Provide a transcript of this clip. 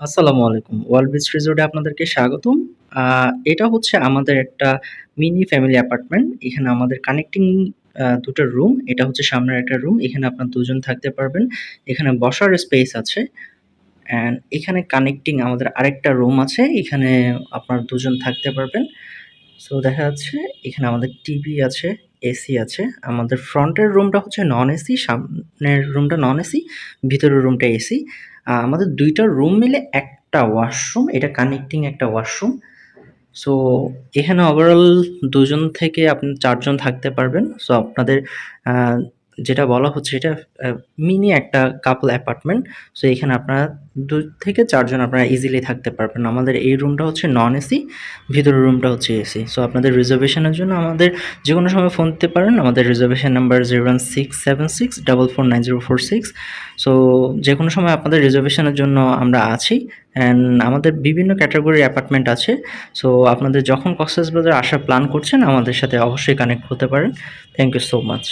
আসসালামু আলাইকুম। World beach রিসোর্টে আপনাদেরকে স্বাগতম। এটা হচ্ছে আমাদের একটা মিনি ফ্যামিলি অ্যাপার্টমেন্ট। এখানে আমাদের কানেক্টিং ২ রুম। এটা হচ্ছে সামনের একটা রুম। এখানে আপনার দুজন থাকতে পারবেন। এখানে বসার স্পেস আছে। অ্যান্ড এখানে কানেক্টিং আমাদের আরেকটা রুম আছে। এখানে আপনার দুজন থাকতে পারবেন। সো দেখা যাচ্ছে এখানে আমাদের টিভি আছে, এসি আছে। আমাদের ফ্রন্টের রুমটা হচ্ছে নন এসি, সামনের রুমটা নন এসি, ভিতরের রুমটা এসি। আমাদের দুইটা রুম মিলে একটা ওয়াশরুম। এটা কানেক্টিং একটা ওয়াশরুম। সো এখানে ওভারঅল দুজন থেকে আপনি চারজন থাকতে পারবেন। সো আপনাদের যেটা বলা হচ্ছে এটা মিনি একটা কাপল অ্যাপার্টমেন্ট। সো এখানে আপনারা ২ থেকে চারজন আপনারা ইজিলি থাকতে পারবেন। আমাদের এই রুমটা হচ্ছে নন এসি, ভিতরের রুমটা হচ্ছে এসি। সো আপনাদের রিজার্ভেশনের জন্য আমাদের যেকোনো সময় ফোন দিতে পারেন। আমাদের রিজার্ভেশন নাম্বার 01676449046 সো যেকোনো সময় আপনাদের রিজার্ভেশনের জন্য আমরা আছি। অ্যান্ড আমাদের বিভিন্ন ক্যাটাগরির অ্যাপার্টমেন্ট আছে। সো আপনাদের যখন কক্সবাজার আসার প্ল্যান করছেন আমাদের সাথে অবশ্যই কানেক্ট হতে পারেন। Thank you so much.